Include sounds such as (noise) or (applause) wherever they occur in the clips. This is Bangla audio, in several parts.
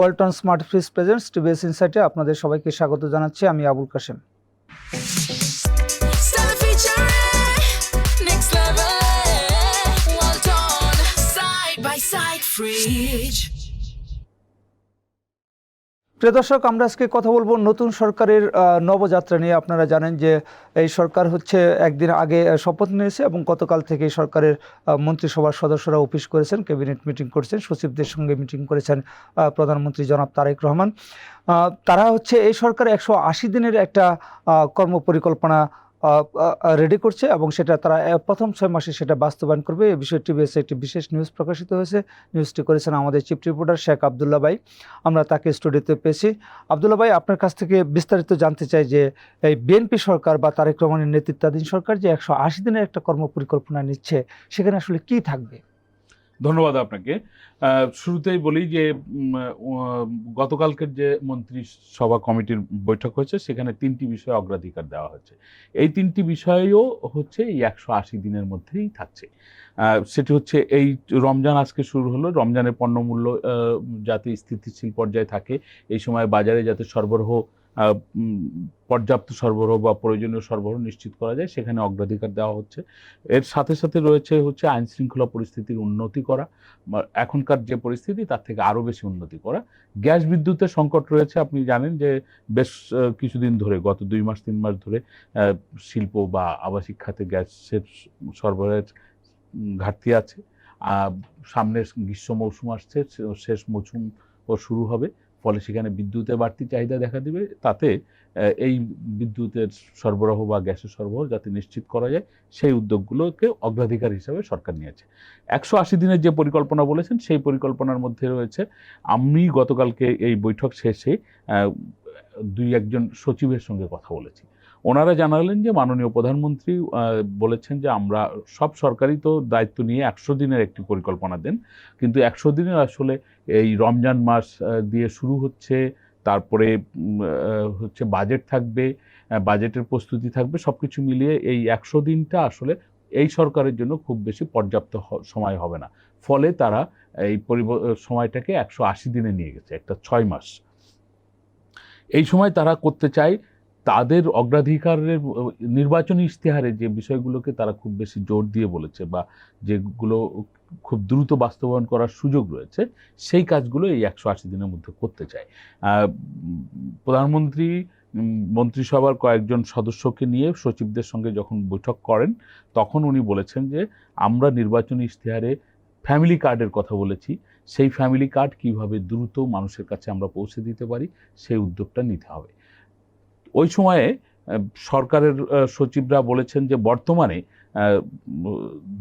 Walton smart fridge presents TVS ইনসাইটে আপনাদের সবাইকে স্বাগত জানাচ্ছি, আমি Abul Kashem next level. Side by side fridge. প্রিয় দর্শক, আমরা আজকে কথা বলব নতুন সরকারের নবযাত্রা নিয়ে। আপনারা জানেন যে এই সরকার হচ্ছে একদিন আগে শপথ নিয়েছে এবং গতকাল থেকে সরকারের মন্ত্রিসভার সদস্যরা অফিস করেছেন, ক্যাবিনেট মিটিং করেছেন, সচিবদের সঙ্গে মিটিং করেছেন প্রধানমন্ত্রী জনাব তারেক রহমান। তারা হচ্ছে এই সরকার একশো আশি দিনের একটা কর্মপরিকল্পনা রেডি করছে এবং সেটা তারা প্রথম ছয় মাসে সেটা বাস্তবায়ন করবে। এই বিষয়ে টিভিএসে একটি বিশেষ নিউজ প্রকাশিত হয়েছে। নিউজটি করেছেন আমাদের চিফ রিপোর্টার শেখ আবদুল্লা ভাই। আমরা তাকে স্টুডিওতে পেয়েছি। আবদুল্লা ভাই, আপনার কাছ থেকে বিস্তারিত জানতে চাই যে, এই বিএনপি সরকার বা তারেক রহমানের নেতৃত্বাধীন সরকার যে একশো আশি দিনের একটা কর্ম পরিকল্পনা নিচ্ছে, সেখানে আসলে কি থাকবে? ধন্যবাদ আপনাকে। শুরুতেই বলি যে গতকালকের যে মন্ত্রী সভা কমিটির বৈঠক হয়েছে, সেখানে তিনটি বিষয়ে অগ্রাধিকার দেওয়া হয়েছে। এই তিনটি বিষয়েও হচ্ছে এই একশো আশি দিনের মধ্যেই থাকছে। সেটি হচ্ছে এই রমজান আজকে শুরু হলো, রমজানের পণ্যমূল্য যাতে স্থিতিশীল পর্যায়ে থাকে, এই সময় বাজারে যাতে সরবরাহ পর্যাপ্ত সরবরাহ বা প্রয়োজনীয় সরবরাহ নিশ্চিত করা যায়। সেখানে অগ্রাধিকার দেওয়া হচ্ছে। এর সাথে সাথে রয়েছে হচ্ছে আইন শৃঙ্খলা পরিস্থিতির উন্নতি করা। এখনকার যে পরিস্থিতি তার থেকে আরও বেশি উন্নতি করা। গ্যাস বিদ্যুতের সংকট রয়েছে। আপনি জানেন যে বেশ কিছুদিন ধরে গত দুই মাস তিন মাস ধরে শিল্প বা আবাসিক খাতে গ্যাসের সরবরাহের ঘাটতি আছে। আহ, সামনে গ্রীষ্ম মৌসুম আসছে শেষ মৌসুম শুরু হবে। ফলে সেখানে বিদ্যুতের বাড়তি চাহিদা দেখা দিবে। তাতে এই বিদ্যুতের সরবরাহ বা গ্যাসের সরবরাহ যাতে নিশ্চিত করা যায়, সেই উদ্যোগগুলোকে অগ্রাধিকার হিসাবে সরকার নিয়েছে। একশো আশি দিনের যে পরিকল্পনা বলেছেন, সেই পরিকল্পনার মধ্যে রয়েছে, আমি গতকালকে এই বৈঠক শেষে দুই একজন সচিবের সঙ্গে কথা বলেছি। ওনারা জানালেন যে মাননীয় প্রধানমন্ত্রী বলেছেন যে আমরা সব সরকারই তো দায়িত্ব নিয়ে একশো দিনের একটি পরিকল্পনা দেন। কিন্তু একশো দিনের আসলে এই রমজান মাস দিয়ে শুরু হচ্ছে, তারপরে হচ্ছে বাজেট থাকবে বাজেটের প্রস্তুতি থাকবে সব কিছু মিলিয়ে এই একশো দিনটা আসলে এই সরকারের জন্য খুব বেশি পর্যাপ্ত সময় হবে না। ফলে তারা এই সময়টাকে একশো আশি দিনে নিয়ে গেছে, একটা ছয় মাস। এই সময় তারা করতে চায় তাদের অগ্রাধিকারের, নির্বাচনী ইশতেহারে যে বিষয়গুলোকে তারা খুব বেশি জোর দিয়ে বলেছে বা যেগুলো খুব দ্রুত বাস্তবায়ন করার সুযোগ রয়েছে, সেই কাজগুলো এই একশো আশি দিনের মধ্যে করতে চায়। প্রধানমন্ত্রী, মন্ত্রিসভার কয়েকজন সদস্যকে নিয়ে সচিবদের সঙ্গে যখন বৈঠক করেন, তখন উনি বলেছেন যে, আমরা নির্বাচনী ইশতেহারে ফ্যামিলি কার্ডের কথা বলেছি। সেই ফ্যামিলি কার্ড কীভাবে দ্রুত মানুষের কাছে আমরা পৌঁছে দিতে পারি, সেই উদ্যোগটা নিতে হবে। ওই সময়ে সরকারের সচিবরা বলেছেন যে বর্তমানে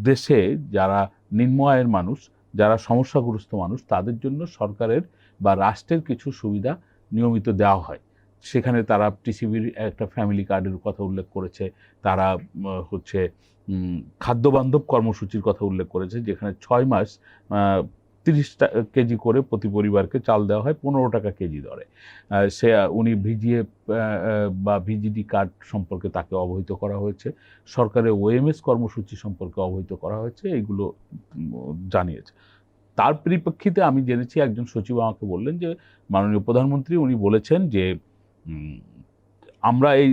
দেশে যারা নিম্ন আয়ের মানুষ, যারা সমস্যাগ্রস্ত মানুষ, তাদের জন্য সরকারের বা রাষ্ট্রের কিছু সুবিধা নিয়মিত দেওয়া হয়। সেখানে তারা টিসিবির একটা ফ্যামিলি কার্ডের কথা উল্লেখ করেছে, তারা হচ্ছে খাদ্যবান্ধব কর্মসূচির কথা উল্লেখ করেছে, যেখানে ছয় মাস তিরিশ কেজি করে প্রতি পরিবারকে চাল দেওয়া হয়, পনেরো টাকা কেজি দরে। সে উনি ভিজিএ বা ভিজিডি কার্ড সম্পর্কে তাকে অবহিত করা হয়েছে। সরকারের ওএমএস কর্মসূচি সম্পর্কে অবহিত করা হয়েছে, এইগুলো জানিয়েছে। তার পরিপ্রেক্ষিতে আমি জেনেছি, একজন সচিব আমাকে বললেন যে, মাননীয় প্রধানমন্ত্রী উনি বলেছেন যে আমরা এই,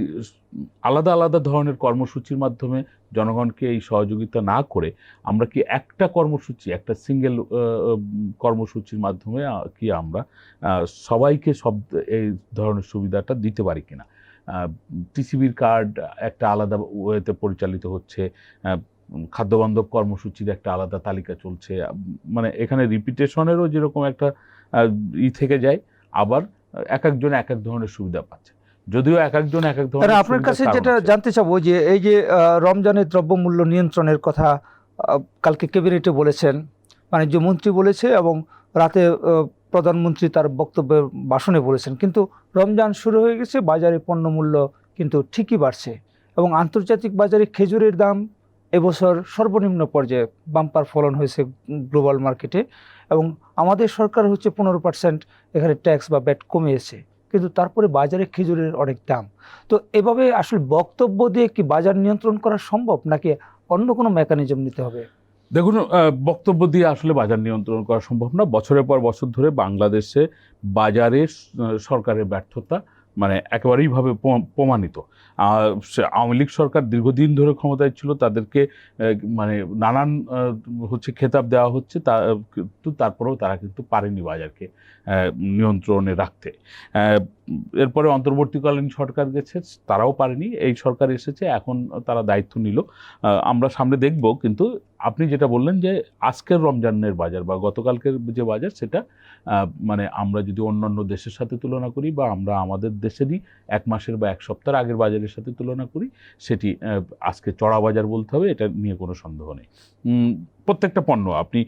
আলাদা আলাদা ধরনের কর্মসূচির মাধ্যমে জনগণকে এই সহযোগিতা না করে আমরা কি একটা কর্মসূচি, একটা সিঙ্গেল কর্মসূচির মাধ্যমে কি আমরা সবাইকে সব এই ধরনের সুবিধাটা দিতে পারি কিনা? টিসিবির কার্ড একটা আলাদা ওয়েতে পরিচালিত হচ্ছে খাদ্যবান্ধব কর্মসূচির একটা আলাদা তালিকা চলছে মানে এখানে রিপিটেশনেরও যেরকম একটা ই থেকে যায়, আবার এক একজন এক এক ধরনের সুবিধা পাচ্ছে। যদিও এক একজন এক এক ধরনের আপনার কাছে যেটা জানতে চাবো যে এই যে রমজানের দ্রব্যমূল্য নিয়ন্ত্রণের কথা কালকে ক্যাবিনেটে বলেছেন বাণিজ্য মন্ত্রী বলেছে এবং রাতে প্রধানমন্ত্রী তার বক্তব্যে ভাষণে বলেছেন। কিন্তু রমজান শুরু হয়ে গেছে বাজারে পণ্যমূল্য কিন্তু ঠিকই বাড়ছে এবং আন্তর্জাতিক বাজারে খেজুরের দাম এবছর সর্বনিম্ন পর্যায়ে বাম্পার ফলন হয়েছে গ্লোবাল মার্কেটে এবং আমাদের সরকার হচ্ছে পনেরো পার্সেন্ট এখানে ট্যাক্স বা ব্যাট কমিয়েছে। কিন্তু তারপরে বাজারে খেজুরের অনেক দাম। তো এভাবে আসলে বক্তব্য দিয়ে কি বাজার নিয়ন্ত্রণ করা সম্ভব, নাকি অন্য কোনো মেকানিজম নিতে হবে? দেখুন বক্তব্য দিয়ে আসলে বাজার নিয়ন্ত্রণ করা সম্ভব না। বছরের পর বছর ধরে বাংলাদেশে বাজারে সরকারের ব্যর্থতা মানে একেবারেইভাবে প- প্রমাণিত। আওয়ামী লীগ সরকার দীর্ঘদিন ধরে ক্ষমতায় ছিল, তাদেরকে মানে নানান হচ্ছে খেতাব দেওয়া হচ্ছে, তা, কিন্তু তারপরেও তারা কিন্তু পারেনি বাজারকে নিয়ন্ত্রণে রাখতে। এরপরে অন্তর্বর্তীকালীন সরকার গেছে, তারাও পারেনি, এই সরকার এসেছে, এখন তারা দায়িত্ব নিল। আমরা সামনে দেখব, কিন্তু আপনি যেটা বললেন যে আজকের রমজানের বাজার বা গতকালকের যে বাজার, সেটা মানে আমরা যদি অন্যান্য দেশের সাথে তুলনা করি বা আমরা আমাদের দেশেরই এক মাসের বা এক সপ্তাহের আগের বাজারের সাথে তুলনা করি, সেটি আজকে চড়া বাজার বলতে হবে, এটা নিয়ে কোনো সন্দেহ নেই। প্রত্যেকটা পণ্য, আপনি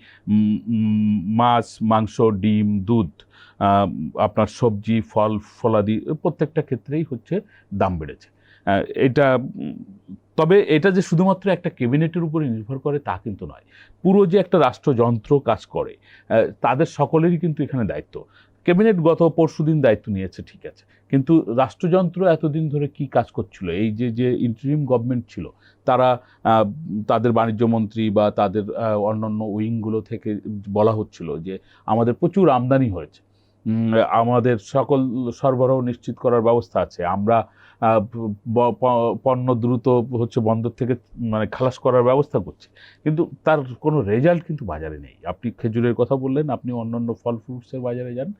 মাছ, মাংস, ডিম, দুধ আপনার সবজি, ফল, ফলাদি, প্রত্যেকটা ক্ষেত্রেই হচ্ছে দাম বেড়েছে। এটা, তবে এটা যে শুধুমাত্র একটা ক্যাবিনেটের উপরে নির্ভর করে তা কিন্তু নয়। পুরো যে একটা রাষ্ট্রযন্ত্র কাজ করে তাদের সকলেরই কিন্তু এখানে দায়িত্ব। ক্যাবিনেট গত পরশুদিন দায়িত্ব নিয়েছে, ঠিক আছে। কিন্তু রাষ্ট্রযন্ত্র এতদিন ধরে কি কাজ করছিল? এই যে যে ইন্টারিম গভর্নমেন্ট ছিল, তারা তাদের বাণিজ্য মন্ত্রী বা তাদের অন্যান্য উইংগুলো থেকে বলা হচ্ছিল যে, আমাদের প্রচুর আমদানি হয়েছে। আমাদের সকল সরবরাহ নিশ্চিত করার ব্যবস্থা আছে। আমরা পণ্য দ্রুত হচ্ছে বন্দর থেকে মানে খালাস করার ব্যবস্থা করছি। কিন্তু তার কোনো রেজাল্ট কিন্তু বাজারে নেই। আপনি খেজুরের কথা বললেন, আপনি অন্যান্য ফল ফ্রুটসের বাজারে যান,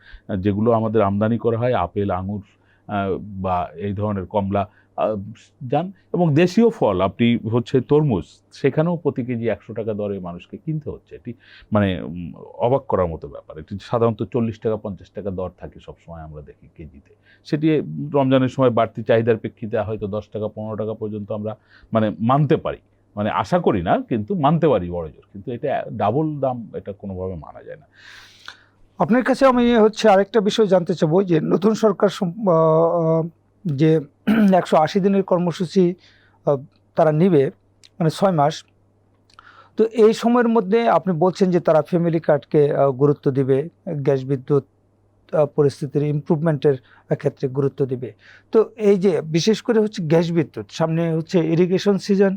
যেগুলো আমাদের আমদানি করা হয়, আপেল, আঙুর বা এই ধরনের কমলা যান। এবং দেশীয় ফল, আপনি হচ্ছে তরমুজ, সেখানেও প্রতি কেজি একশো টাকা দরে মানুষকে কিনতে হচ্ছে। এটি মানে অবাক করার মতো ব্যাপার। এটি সাধারণত চল্লিশ টাকা, পঞ্চাশ টাকা দর থাকে সবসময় আমরা দেখি কেজিতে। সেটি রমজানের সময় বাড়তি চাহিদার প্রেক্ষিতে হয়তো দশ টাকা, পনেরো টাকা পর্যন্ত আমরা মানে মানতে পারি। মানে আশা করি না, কিন্তু মানতে পারি বড় জোর। কিন্তু এটা ডাবল দাম এটা কোনোভাবে মানা যায় না। আপনার কাছে আমি হচ্ছে আরেকটা বিষয় জানতে চাবো যে, নতুন সরকার যে (clears throat) একশো আশি দিনের কর্মসূচি তারা নিবে মানে ছয় মাস। তো এই সময়ের মধ্যে আপনি বলছেন যে তারা ফ্যামিলি কার্ডকে গুরুত্ব দিবে গ্যাস বিদ্যুৎ পরিস্থিতির ইমপ্রুভমেন্টের ক্ষেত্রে গুরুত্ব দিবে। তো এই যে বিশেষ করে হচ্ছে গ্যাস বিদ্যুৎ সামনে হচ্ছে ইরিগেশন সিজন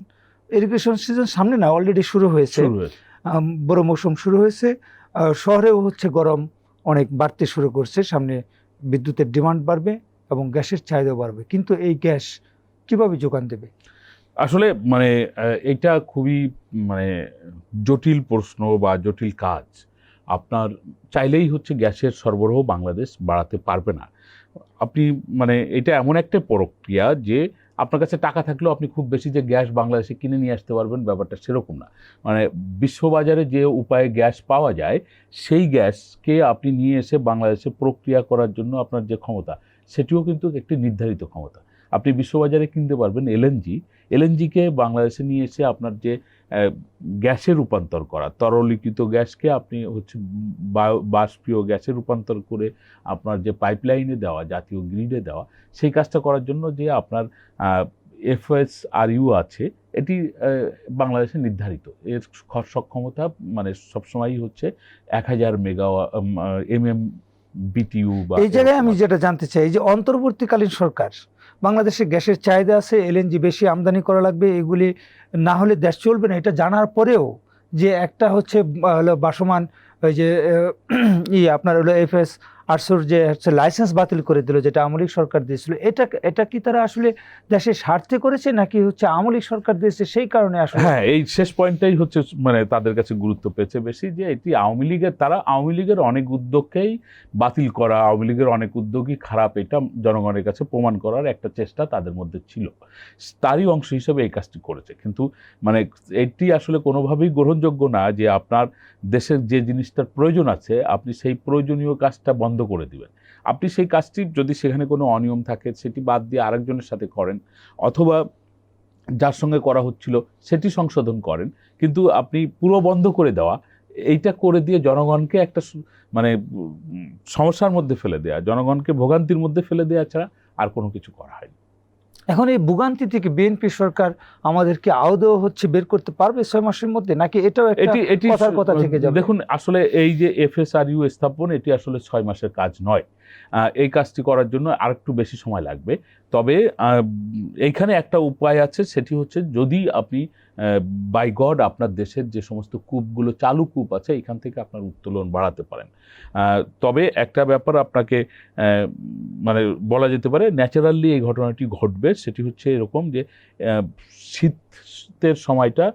ইরিগেশন সিজন সামনে না অলরেডি শুরু হয়েছে। বড় মৌসুম শুরু হয়েছে। শহরেও হচ্ছে গরম অনেক বাড়তে শুরু করছে সামনে বিদ্যুতের ডিমান্ড বাড়বে। এবং গ্যাসের চাহিদা বাড়বে। কিন্তু এই গ্যাস কীভাবে যোগান দেবে? আসলে মানে এটা খুবই মানে জটিল প্রশ্ন বা জটিল কাজ। আপনার চাইলেই হচ্ছে গ্যাসের সরবরাহ বাংলাদেশ বাড়াতে পারবে না। আপনি মানে এটা এমন একটা প্রক্রিয়া যে আপনার কাছে টাকা থাকলেও আপনি খুব বেশি যে গ্যাস বাংলাদেশে কিনে নিয়ে আসতে পারবেন ব্যাপারটা সেরকম না। মানে বিশ্ববাজারে যে উপায়ে গ্যাস পাওয়া যায়, সেই গ্যাসকে আপনি নিয়ে এসে বাংলাদেশে প্রক্রিয়া করার জন্য আপনার যে ক্ষমতা সেটিও কিন্তু একটি নির্ধারিত ক্ষমতা। আপনি বিশ্ববাজারে কিনতে পারবেন এলএনজি এলএনজিকে বাংলাদেশে নিয়ে এসে আপনার যে গ্যাসে রূপান্তর করা তরলীকৃত গ্যাসকে আপনি হচ্ছে বাষ্পীয় গ্যাসে রূপান্তর করে আপনার যে পাইপলাইনে দেওয়া, জাতীয় গ্রিডে দেওয়া, সেই কাজটা করার জন্য যে আপনার এফএস আর ইউ আছে, এটি বাংলাদেশে নির্ধারিত। এর সক্ষমতা মানে সবসময়ই হচ্ছে এক হাজার মেগাওয়া এম এম বিটিউ বা এই জায়গায় আমি যেটা জানতে চাই যে অন্তর্বর্তীকালীন সরকার বাংলাদেশে গ্যাসের চাহিদা আছে এলএনজি বেশি আমদানি করা লাগবে এগুলি না হলে দেশ চলবে না এটা জানার পরেও যে একটা হচ্ছে হলো বাসমান ওই যে (clears throat) ই আপনার হলো এফএস আটশোর যে হচ্ছে লাইসেন্স বাতিল করে দিল, যেটা আমলিক সরকার দিয়েছিল, এটা এটা কি তারা আসলে দেশের স্বার্থে করেছে, নাকি হচ্ছে আমলিক সরকার দিয়েছে সেই কারণে আসলে? হ্যাঁ এই শেষ পয়েন্টটাই হচ্ছে মানে তাদের কাছে গুরুত্ব পেয়েছে বেশি, যে এটি আওয়ামী লীগের, তারা আওয়ামী লীগের অনেক উদ্যোগকেই বাতিল করা, আওয়ামী লীগের অনেক উদ্যোগই খারাপ, এটা জনগণের কাছে প্রমাণ করার একটা চেষ্টা তাদের মধ্যে ছিল। তারই অংশ হিসেবে এই কাজটি করেছে, কিন্তু মানে এটি আসলে কোনোভাবেই গ্রহণযোগ্য না যে আপনার দেশের যে জিনিসটার প্রয়োজন আছে, আপনি সেই প্রয়োজনীয় কাজটা করে দিবেন। আপনি সেই কাজটি যদি সেখানে কোনো অনিয়ম থাকে, সেটি বাদ দিয়ে আরেকজনের সাথে করেন অথবা যার সঙ্গে করা হচ্ছিল সেটি সংশোধন করেন। কিন্তু আপনি পুরো বন্ধ করে দেওয়া, এইটা করে দিয়ে জনগণকে একটা মানে সমস্যার মধ্যে ফেলে দেওয়া জনগণকে ভোগান্তির মধ্যে ফেলে দেওয়া ছাড়া আর কোনো কিছু করা হয়নি। এখন এই ভোগান্তি থেকে বিএনপি সরকার আমাদেরকে আদৌ হচ্ছে বের করতে পারবে ছয় মাসের মধ্যে? নাকি এটাও একটা এটি এটি কথা থেকে যাবে? দেখুন আসলে এই যে এফএসআরইউ স্থাপন এটি আসলে ছয় মাসের কাজ নয়। এই কাজটি করার জন্য আরেকটু বেশি সময় লাগবে। তবে এইখানে একটা উপায় আছে, সেটি হচ্ছে যদি আপনি বাই গড আপনার দেশের যে সমস্ত কূপগুলো, চালু কূপ আছে, এখান থেকে আপনার উত্তোলন বাড়াতে পারেন। তবে একটা ব্যাপার আপনাকে মানে বলা যেতে পারে, ন্যাচারালি এই ঘটনাটি ঘটবে, সেটি হচ্ছে এরকম যে শীতের সময়টা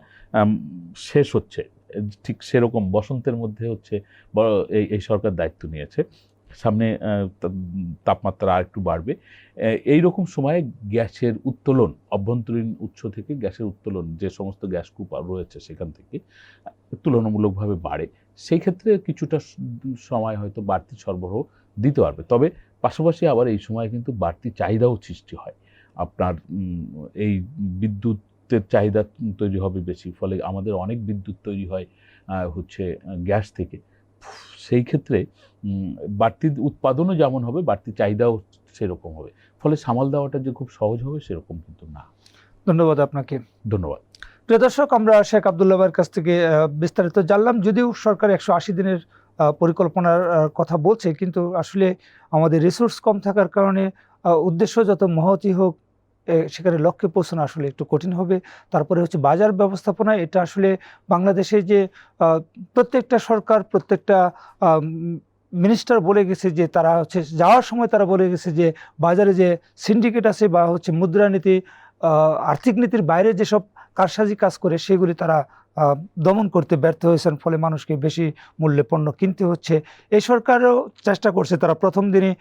শেষ হচ্ছে। ঠিক সেরকম বসন্তের মধ্যে হচ্ছে এই সরকার দায়িত্ব নিয়েছে। সামনে তাপমাত্রা আর একটু বাড়বে। এই রকম সময়ে গ্যাসের উত্তোলন, অভ্যন্তরীণ উৎস থেকে গ্যাসের উত্তোলন, যে সমস্ত গ্যাস কূপ রয়েছে সেখান থেকে, তুলনামূলকভাবে বাড়ে। সেই ক্ষেত্রে কিছুটা সময় হয়তো বাড়তি সরবরাহ দিতে পারবে। তবে পাশাপাশি আবার এই সময় কিন্তু বাড়তি চাহিদাও সৃষ্টি হয়। আপনার এই বিদ্যুতের চাহিদা তৈরি হবে বেশি, ফলে আমাদের অনেক বিদ্যুৎ তৈরি হয় হচ্ছে গ্যাস থেকে। সেই ক্ষেত্রে বাড়তি উৎপাদনও যেমন হবে বাড়তি চাহিদাও সেরকম হবে। ফলে সামাল দেওয়াটা যে খুব সহজ হবে সেরকম কিন্তু না। ধন্যবাদ আপনাকে। ধন্যবাদ। প্রিয় দর্শক আমরা শেখ আবদুল্লাহ ভাইয়ের কাছ থেকে বিস্তারিত জানলাম। যদিও সরকার একশো আশি দিনের পরিকল্পনার কথা বলছে কিন্তু আসলে আমাদের রিসোর্স কম থাকার কারণে উদ্দেশ্য যত মহতি হোক সেখানে লক্ষ্যে পৌঁছানো আসলে একটু কঠিন হবে। তারপরে হচ্ছে বাজার ব্যবস্থাপনা, এটা আসলে বাংলাদেশে যে প্রত্যেকটা সরকার, প্রত্যেকটা মিনিস্টার বলে গেছে যে, তারা হচ্ছে যাওয়ার সময় তারা বলে গেছে যে, বাজারে যে সিন্ডিকেট আছে বা হচ্ছে মুদ্রানীতি আর্থিক নীতির বাইরে যেসব কারসাজি কাজ করে, সেগুলি তারা দমন করতে ব্যর্থ হয়েছেন, ফলে মানুষকে বেশি মূল্যে পণ্য কিনতে হচ্ছে। এই সরকারও চেষ্টা করছে, তারা প্রথম দিনই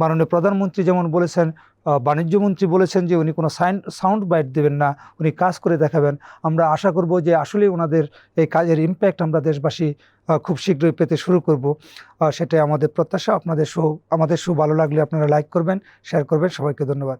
মাননীয় প্রধানমন্ত্রী যেমন বলেছেন বাণিজ্যমন্ত্রী বলেছেন যে উনি কোনো সাইন, সাউন্ড বাইট দেবেন না, উনি কাজ করে দেখাবেন। আমরা আশা করব যে আসলে ওনাদের এই কাজের ইম্প্যাক্ট আমরা দেশবাসী খুব শীঘ্রই পেতে শুরু করব। সেটাই আমাদের প্রত্যাশা। আপনাদের শো, আমাদের শো ভালো লাগলে আপনারা লাইক করবেন শেয়ার করবেন। সবাইকে ধন্যবাদ।